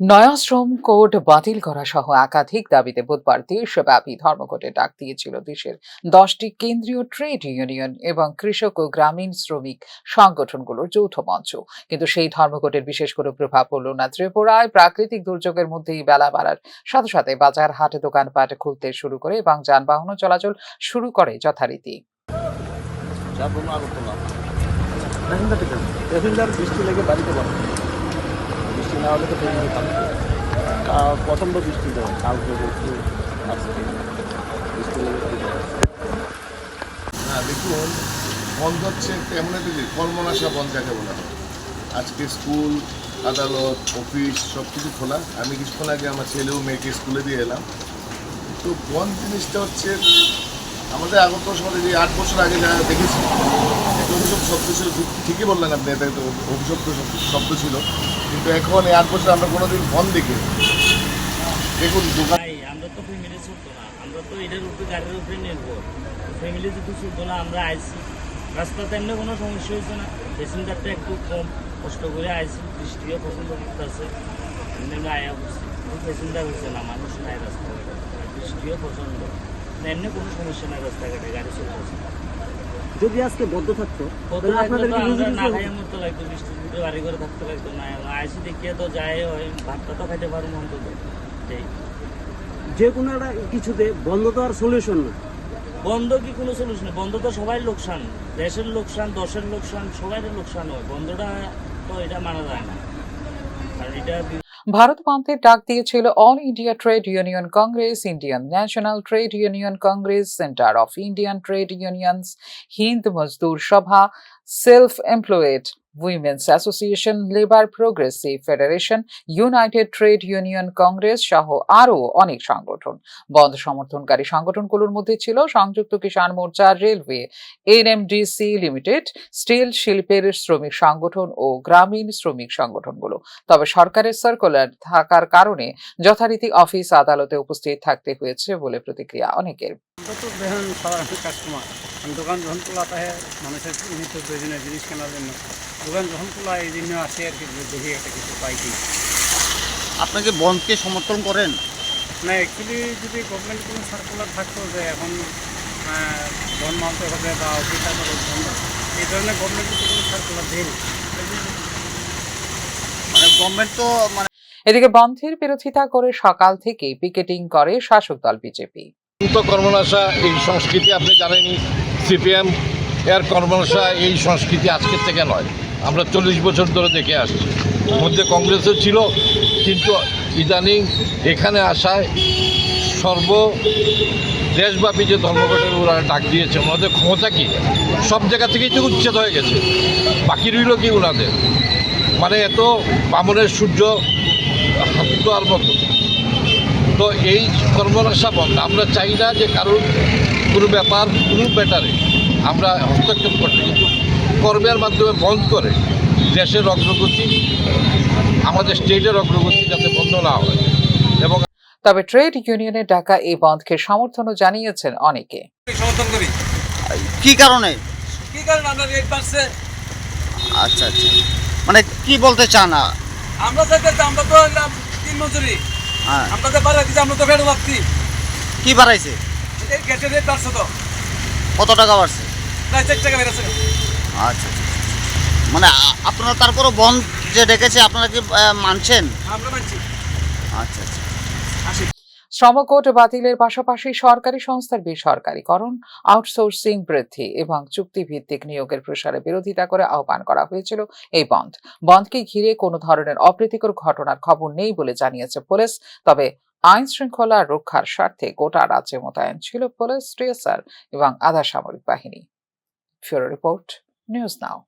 নয়া শ্রম কোড বাতিল করা সহ একাধিক দাবিতে বুধবার দেশব্যাপী ধর্মঘটের ডাক দিয়েছিল দেশের দশটি কেন্দ্রীয় ট্রেড ইউনিয়ন এবং কৃষক ও গ্রামীণ শ্রমিক সংগঠনগুলোর যৌথ মঞ্চ। কিন্তু সেই ধর্মঘটের বিশেষ কোনো প্রভাব পড়ল না। ত্রিপুরায় প্রাকৃতিক দুর্যোগের মধ্যেই বেলা বাড়ার সাথে সাথে বাজার, হাট, দোকানপাট খুলতে শুরু করে এবং যানবাহনও চলাচল শুরু করে যথারীতি। বৃষ্টি লেগে বাড়িতে বৃষ্টি না হলে তো ট্রেনে থাকবে কা- প্রচণ্ড বৃষ্টি দেয়। কালকে একটু আজকে বৃষ্টি হ্যাঁ দেখুন, বন্ধ হচ্ছে তেমন একটা জিনিস কর্মনাশা বন্ধ যাকে বলা আজকে স্কুল, আদালত, অফিস সব কিছু খোলা। আমি কিছুক্ষণ আগে আমার ছেলে ও মেয়েকে স্কুলে দিয়ে এলাম। তো বন্ধ জিনিসটা হচ্ছে, আমাদের আগত সমাজে যে আট বছর আগে যারা দেখেছি অভিশপ্ত শব্দ ছিল ঠিকই বললেন আপনি, এটা একটা অভিশপ্ত শব্দ- ছিল। কিন্তু এখন এই আট বছর আমরা কোনোদিন বন্ধ দেখি দেখুন, দোকান আমরা তো ফ্যামিলি চলতো না। আমরা তো এটার উপরে গাড়ির উপরে নির্ভর। ফ্যামিলি যদি চলতো না, আমরা আইসি। রাস্তাতে এমনি কোনো সমস্যা হয়েছে না? প্যাসেঞ্জারটা একটু কম। কষ্ট করে আইসি। বৃষ্টিও পছন্দ করতেছে এমনি আমরা আয়া করছি প্যাসেঞ্জার হয়েছে না, মানুষ নাই রাস্তাঘাটে। বৃষ্টিও পছন্দ এমনি কোনো সমস্যা নাই রাস্তাঘাটে, গাড়ি চলতেছে। যদি আজকে বদ্ধ থাকতো তাহলে আপনাদের কি রুজি রুজি মতো লাগতো বৃষ্টির ভিতরে বাড়ি করে থাকতে লাগতো না। আইসি দেখিয়ে তো যায় হয় ভাতটা তো খাইতে পারব অন্তত। যে কোনো একটা কিছুতে বন্ধ তো আর সলিউশন না। বন্ধ কি কোনো সলিউশন বন্ধ তো সবাই লোকসান। দেশের লোকসান দশের লোকসান সবাই লোকসান হয়। বন্ধটা তো এটা মানা যায় না। আর এটা ভারত বন্ধের ডাক দিয়েছিল all India trade union congress Indian national trade union congress centre of Indian trade unions Hind Mazdoor Sabha self employed women's association labour progressive federation united trade union congress সহ আরও অনেক সংগঠন। বন্ধ সমর্থনকারী সংগঠনগুলোর মধ্যে ছিল Samyukta Kisan Morcha, railway NMDC limited steel শিল্পের শ্রমিক সংগঠন ও গ্রামীণ শ্রমিক সংগঠনগুলো। তবে সরকারের সার্কুলার থাকার কারণে যথারীতি অফিস আদালতে উপস্থিত থাকতে হয়েছে বলে প্রতিক্রিয়া অনেকের। দোকান যখন খোলা থাকে মানুষের নিত্য প্রয়োজনীয় জিনিস কেনার জন্য। দোকান যখন খোলা এই জন্য আসে আর কি দেখি একটা কিছু পাই কি। আপনাকে বন্ধকে সমর্থন করেন? না অ্যাকচুয়ালি যদি গভর্নমেন্ট কোনো সার্কুলার থাকতো যে এখন আহ, বন্ধ মানতে হবে বা অফিস আদালত বন্ধ এই ধরনের গভর্নমেন্ট যদি কোনো সার্কুলার দেয়নি। মানে গভর্নমেন্ট তো মানে এদিকে বন্ধের বিরোধিতা করে সকাল থেকেই পিকেটিং করে শাসক দল বিজেপি। কর্মনাশা এই সংস্কৃতি আপনি জানেনই। সিপিএম, এর কর্মনাশা এই সংস্কৃতি আজকের থেকে নয়। আমরা চল্লিশ বছর ধরে দেখে আসছি। মধ্যে কংগ্রেসও ছিল, কিন্তু ইদানিং এখানে আসায় সর্ব দেশব্যাপী যে ধর্মঘটের ওরা ডাক দিয়েছে, ওনাদের ক্ষমতা কি? সব জায়গা থেকেই তো উচ্ছেদ হয়ে গেছে। বাকি রইল কি ওনাদের মানে এত বামনের সূর্য হাত আর মতো। তো এই কর্মনাশা বন্ধ। আমরা চাই না যে কারোর কোনো ব্যাপার কোনো ব্যাটারে আমরা হস্তক্ষেপ করতে কিন্তু কর্মের মাধ্যমে বন্ধ করে দেশের অগ্রগতি আমাদের স্টেটের অগ্রগতি যাতে বন্ধ না হয়। এবং তবে ট্রেড ইউনিয়নের ডাকা এই বন্ধকে সমর্থনও জানিয়েছেন অনেকে। সমর্থন করি। কি কারণে? কি কারণ? আমরা রেট বাড়ছে। আচ্ছা আচ্ছা। মানে কি বলতে চান আমরা চাইতে আমরা তো তিন মজুরি। হ্যাঁ। আমরা তো আমরা ফেরত কি বাড়াইছে? গ্যাসের রেট বাড়ছে তো। কত টাকা বাড়ছে? প্রায় চার টাকা বেড়েছে। আচ্ছা আচ্ছা মানে আপনারা তারপরও বন্ধ যে ডেকেছে আপনারা কি মানছেন? আমরা মানছি। আচ্ছা আচ্ছা। শ্রমকোট বাতিলের পাশাপাশি সরকারি সংস্থার বেসরকারীকরণ আউটসোর্সিং বৃদ্ধি এবং চুক্তিভিত্তিক নিয়োগের প্রসারে বিরোধিতা করে আহ্বান করা হয়েছিল এই বন্ধ। বন্ধকে ঘিরে কোনো ধরনের অপ্রীতিকর ঘটনার খবর নেই বলে জানিয়েছে পুলিশ, তবে আইন শৃঙ্খলা রক্ষার স্বার্থে গোটা রাজ্যে মোতায়েন ছিল পুলিশ, টিএসআর এবং আধা সামরিক বাহিনী। ফিউরো রিপোর্ট, নিউজ নাও।